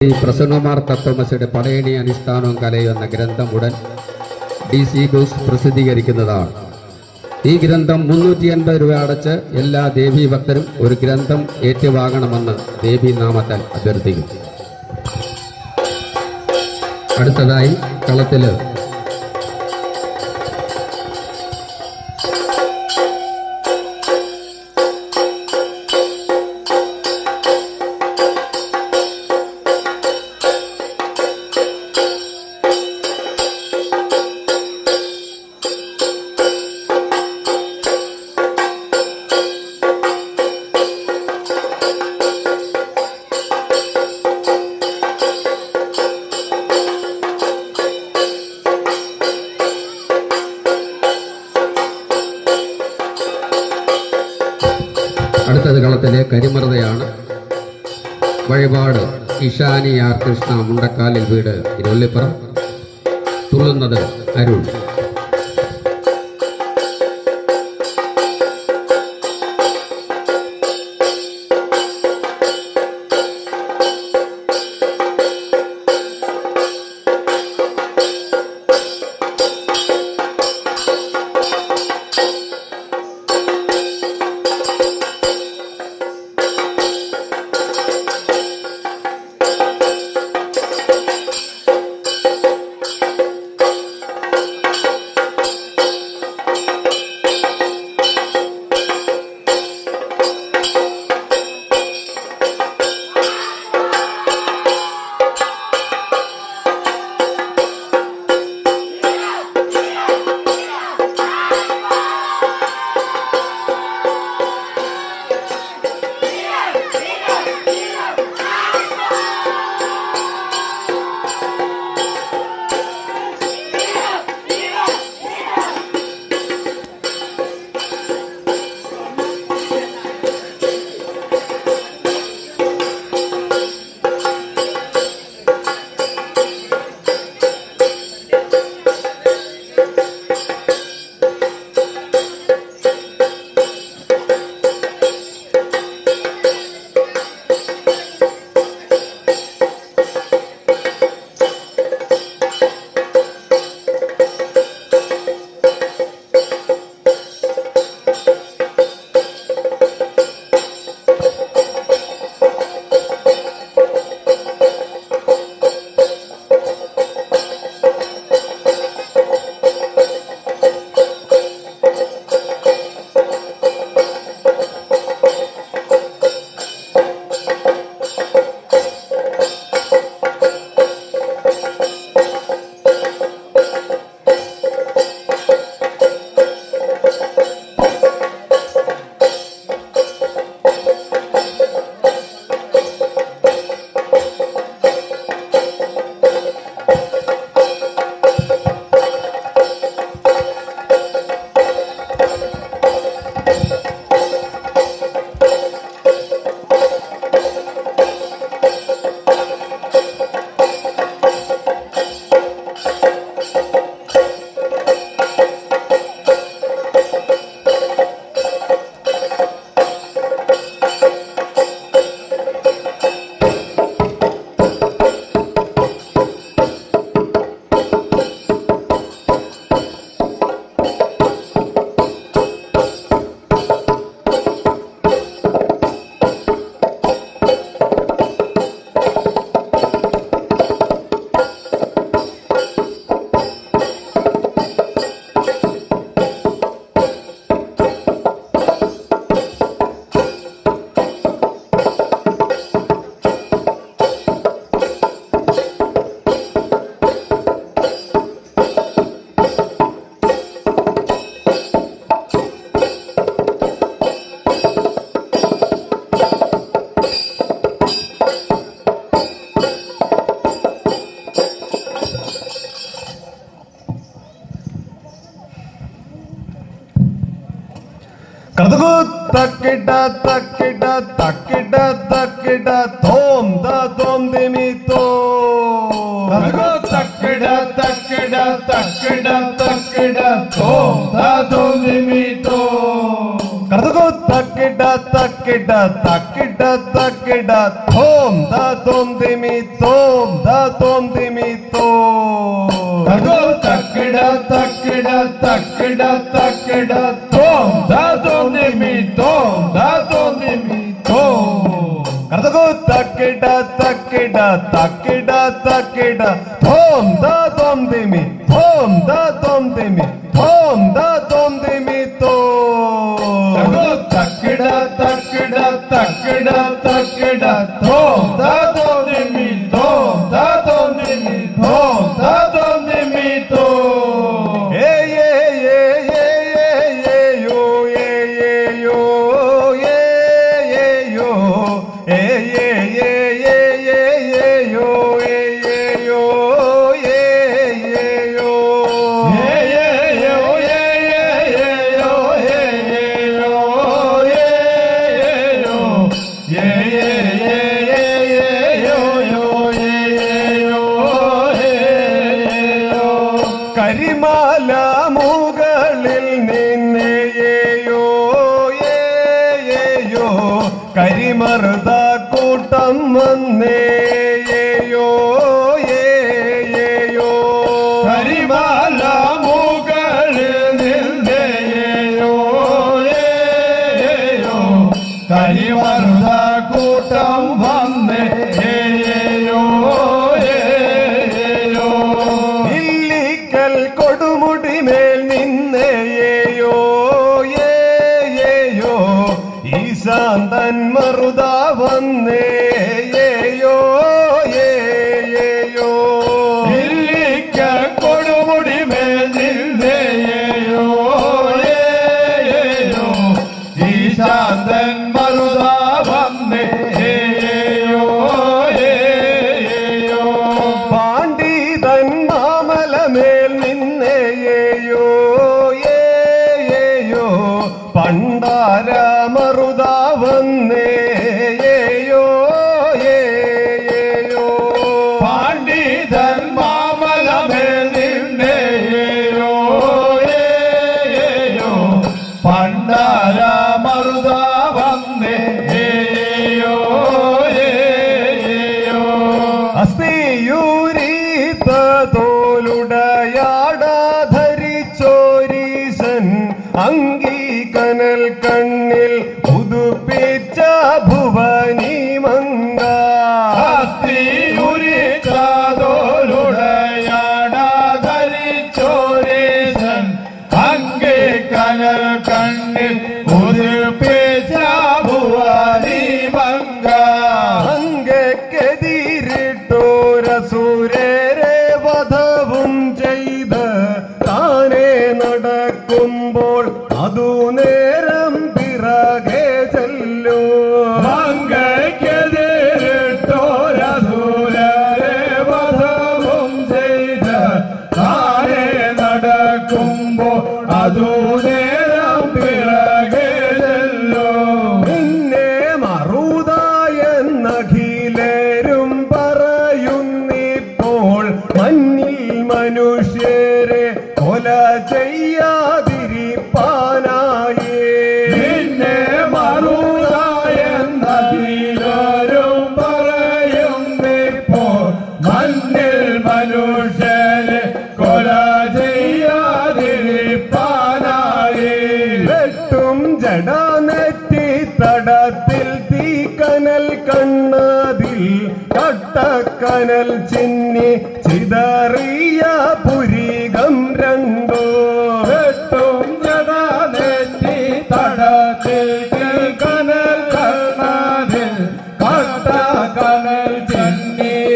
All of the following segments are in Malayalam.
ഈ പ്രസന്നമാർ തത്വമസിയുടെ പടയണി അനുഷ്ഠാനവും കലയും എന്ന ഗ്രന്ഥം ഉടൻ ഡി സി ബോസ് പ്രസിദ്ധീകരിക്കുന്നതാണ്. ഈ ഗ്രന്ഥം മുന്നൂറ്റി എൺപത് രൂപ അടച്ച് എല്ലാ ദേവി ഭക്തരും ഒരു ഗ്രന്ഥം ഏറ്റുവാങ്ങണമെന്ന് ദേവി നാമത്താൽ അഭ്യർത്ഥിക്കും അടുത്തതായി കളത്തിൽ ഇഷാനി ആർ കൃഷ്ണ മുണ്ടക്കാലിൽ വീട് തിരുവല്ലിപ്പുറം. തുള്ളുന്നത് അരുൺ. కదకు తక్కిడ తక్కిడ తక్కిడ తక్కిడ తోంద తోంది మీతో దిమి తక్కిడ తక్కిడ తక్కిడ తక్కిడ తోంద తోంది మీతో దిమి తో. ತಕ್ಕಿಡ ತಕ್ಕಿಡ ತ ತಕ್ಕಿಡ ಥೋಮ್ ದ ತೋಂ ದಿಮಿ ಥೋಮ್ ದ ತೋಂ ದಿಮಿ ತೋ ತ ತಕ್ಕಿಡ ತ ತಕ್ಕಿಡ ಥೋಮ್ ದ ತೋಂ ದಿಮಿ ಥೋಮ್ ದ ತೋಂ ದಿಮಿ ಥೋ ಕರ್ದಗು ತ ಕಿಡ ತ ಕರ್ತಗೋ ತ ತಕ್ಕಿಡ ತ ತಕ್ಕಿಡ ಥೋಮ್ ದ ತೋಂ ದಿಮಿ ಥೋಮ್ ದ ತೋಂ ದಿಮಿ ಥೋಮ್ ದ ತೋಂ ದಿಮಿ ಥೋ தக்கிட தக்கிட தக்கிட தக்கிட தோ த മറുതാ വന്നേ. vida. ചെയ്യാതിരിപ്പാനായി. നിന്നെ മറുതായ നദിയിലോരും പറയും ഇപ്പോ മണ്ണിൽ മനുഷ്യരെ കൊല ചെയ്യാതിരിപ്പാനായി. വെട്ടും ജടാനെറ്റി തടത്തിൽ തീക്കനൽ കണ്ണതിൽ കട്ടക്കനൽ ചിന്നി ചിതറിയ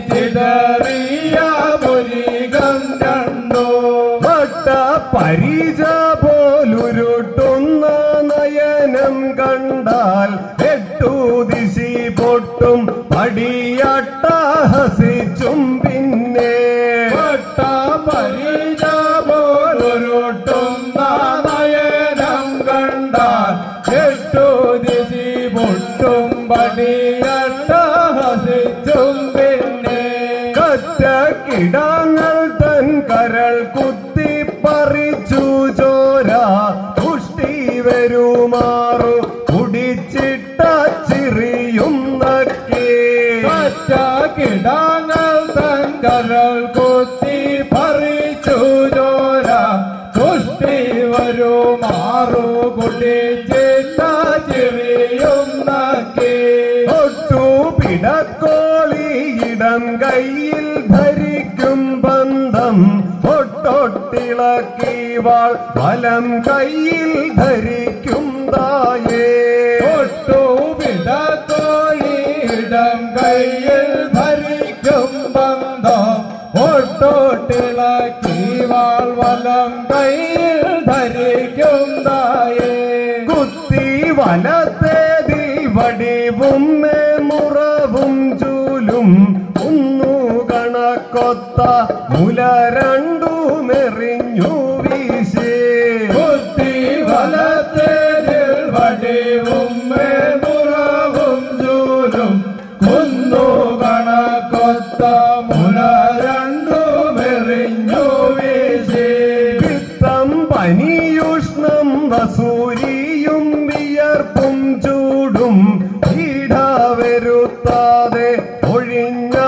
ചിതറിയ പുരികം കണ്ടോ? പട്ട പരിചയ വാൾ ബലം കയ്യിൽ ധരിക്കും തായേ. ഒട്ടു വിടത്തോഴിയിടം കയ്യിൽ ധരിക്കും ബന്ധം. ഒട്ടോട്ടിളക്കി വാൾ വലം കയ്യിൽ ധരിക്കും തായേ. കുത്തി വലത്തേതിൽ വടിവും മുറവും ചൂലും. ഒന്നു കണക്കൊത്ത മുല രണ്ടുമെറിഞ്ഞു Ringo.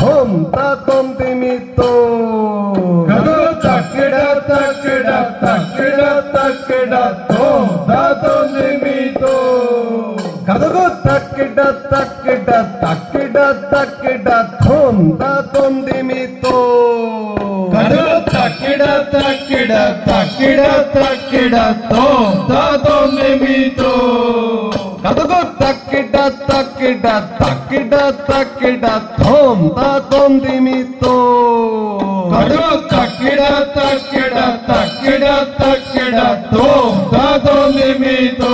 হোম তাতম তিনি তো গদ তাকেডা তাকেডা তাকেডা তাকেডা তো তাতম তিনি তো গদ গো তাকেডা তাকেডা তাকেডা তাকেডা থম তাতম তিনি তো গদ তাকেডা তাকেডা তাকেডা তাকেডা তো তাতম তিনি তো গদ গো তাকেডা ತೊಂದಿಮಿತೋ ಕಡು ತಕ್ಕಿಡ ತಕ್ಕಿಡ ತಕ್ಕಿಡ ತಕ್ಕಿಡ ತೊಂದಿಮಿತೋ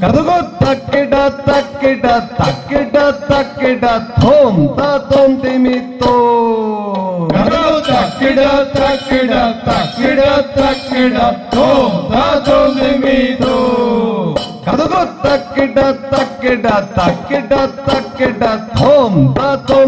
ಕದಗೋ ತಕ್ಕಿಡ ತಕ್ಕಿಡ ತಕ್ಕಿಡ ತಕ್ಕಿಡ ಥೋಂತ ತೊಂದಿಮಿತೋ ಕಡು ತಕ್ಕಿಡ ತಕ್ಕಿಡ ತಕ್ಕಿಡ ತಕ್ಕಿಡ ಥೋಂತ ತೊಂದಿಮಿತೋ ಕದಗೋ ತಕ್ಕಿಡ ತಕ್ಕಿಡ ತಕ್ಕಿಡ ತಕ್ಕಿಡ ಥೋಂತ ತೊಂದ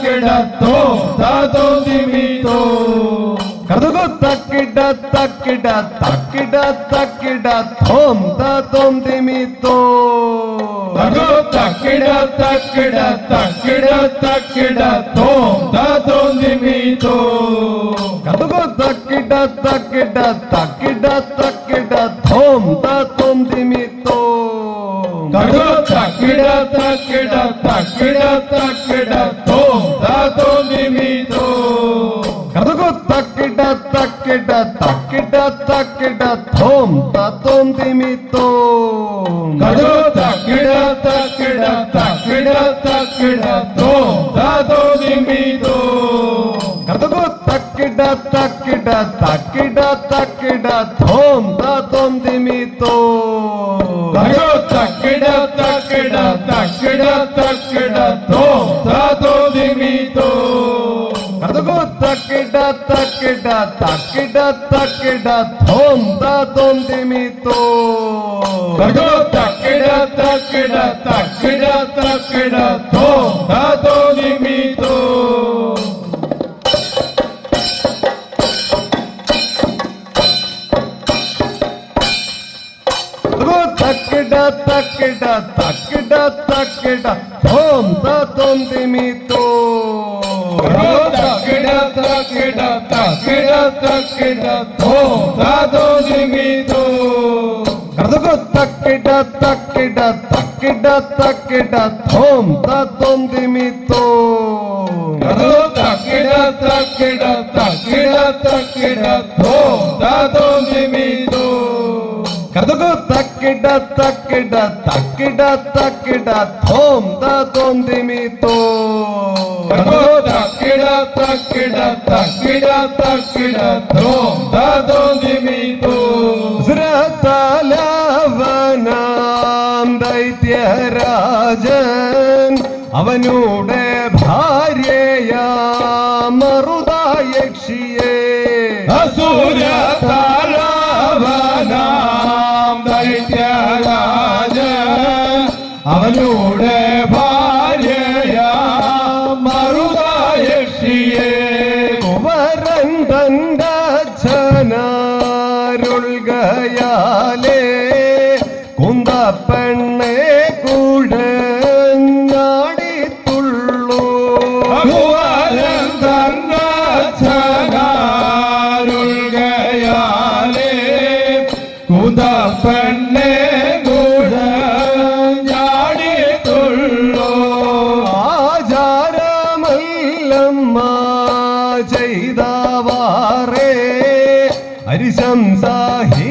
डा तक তাকিডা তাকিডা তাকিডা থম দা তোম দিমি তো भगो तक डा तक डा थोम दा तोम दिमी तो धगो तक डा तक डा तक डा तक डा थोम दा तोम दिमी तो धगो तक डा तक डा तक डा तक डा थोम दा तोम दिमी तो भगो तक डा तक கிடா தக்கிடா தோம் தத்தோம் திமித்தோ கதோ தக்கிடா தக்கிடா தக்கிடா தக்கிடா தோம் ததோ திமித்தோ கதகோ தக்கிடா தக்கிடா தக்கிடா தக்கிடா தோம் தத்தோம் திமித்தோ கதோ தக்கிடா तकिडा तकिडा तकिडा थोंदा दोंदी तो तगो तकिडा तकिडा तकिडा तकिडा थोंदा मी तो तकिडा तकिडा तकिडा तकिडा थोंदा दोंदी मी तो ತಕ್ಕಿಡ ಥೋ ದಾದೋ ನಿಮಿದು ಕರೆದುಕೋ ತಕ್ಕಿಡ ತಕ್ಕಿಡ ತಕ್ಕಿಡ ತಕ್ಕಿಡ ಥೋಂ ದಾದೋಂ ದಿಮಿತು ಕರೆದು ತಕ್ಕಿಡ ತಕ್ಕಿಡ ತಕ್ಕಿಡ ತಕ್ಕಿಡ ಥೋ ದಾದೋ ನಿಮಿದು തക്കിട തക്കിട തക്കിട തക്കിട തോം തോം ദിമിത്തോ കടു തക്കിട തക്കിട തക്കിട തക്കിട തോം തോം നിമിത്തോ സുരതലവനാം ദൈത്യരാജൻ അവനുടെ அதோட ചെയ്തവാറേ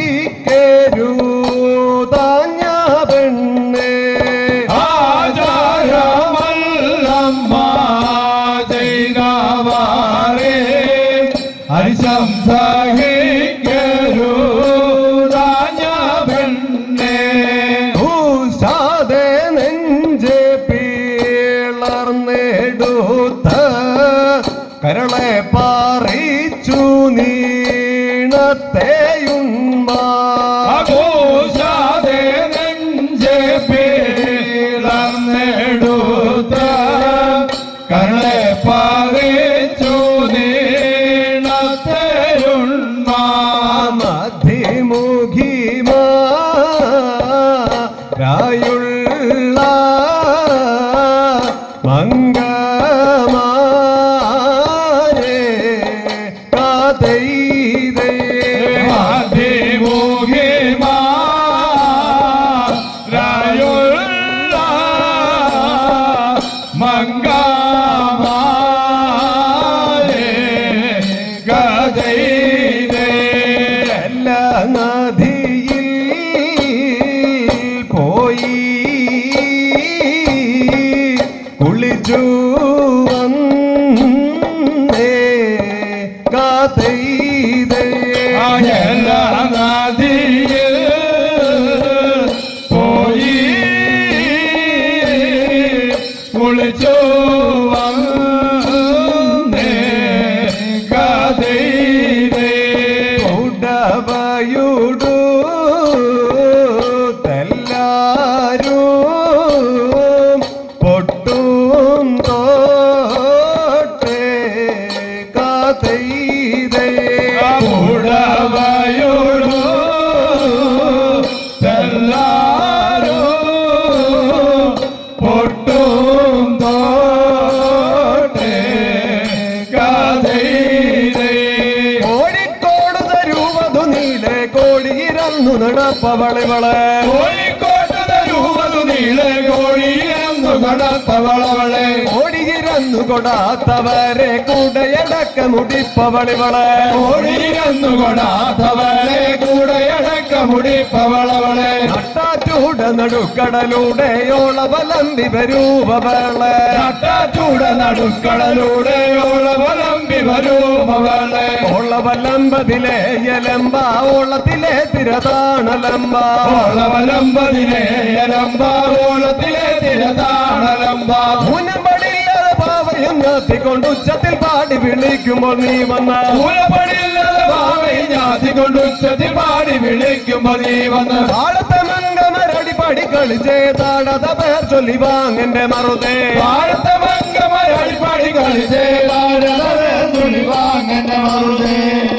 do. കോഴിയിറന്നു നടപ്പവളിവൾ ഓടിയിരന്നു കൊടാത്തവരെ നീളെ മുടിപ്പവളിവളെ ഓടിയിരന്നു കൊടാത്തവരെ കൂടയടക്ക മുടിപ്പവളിവൾ കോഴിയിലെന്നു നടുക്കടലൂടെ കൂടെ അടക്ക മുടിപ്പവളവളെ നട്ടാറ്റൂട നടുക്കടലൂടെ ഓളവലമ്പി വരൂപവൾ വരൂ മകളെ? ഓളവലമ്പതിലെ എലമ്പ ഓളത്തിലെ തിരതാണലമ്പ ഓളവലമ്പതിലെ യലമ്പ ഓളത്തിലെ തിരതാണലമ്പ പാവയും ഞാത്തിക്കൊണ്ട് ഉച്ചത്തിൽ പാടി വിളിക്കുമ്പോൾ നീ വന്ന. മൂലപടിയില്ലാതെ പാവയും ഞാത്തി കൊണ്ട് ഉച്ചത്തിൽ പാടി വിളിക്കുമ്പോൾ നീ വന്ന്. ആളത്തെ മംഗമരടി പടി കളിച്ചേ താടത പേർ ചൊല്ലി വാങ്ങന്റെ മറുതേ. വാഴത്ത Amen.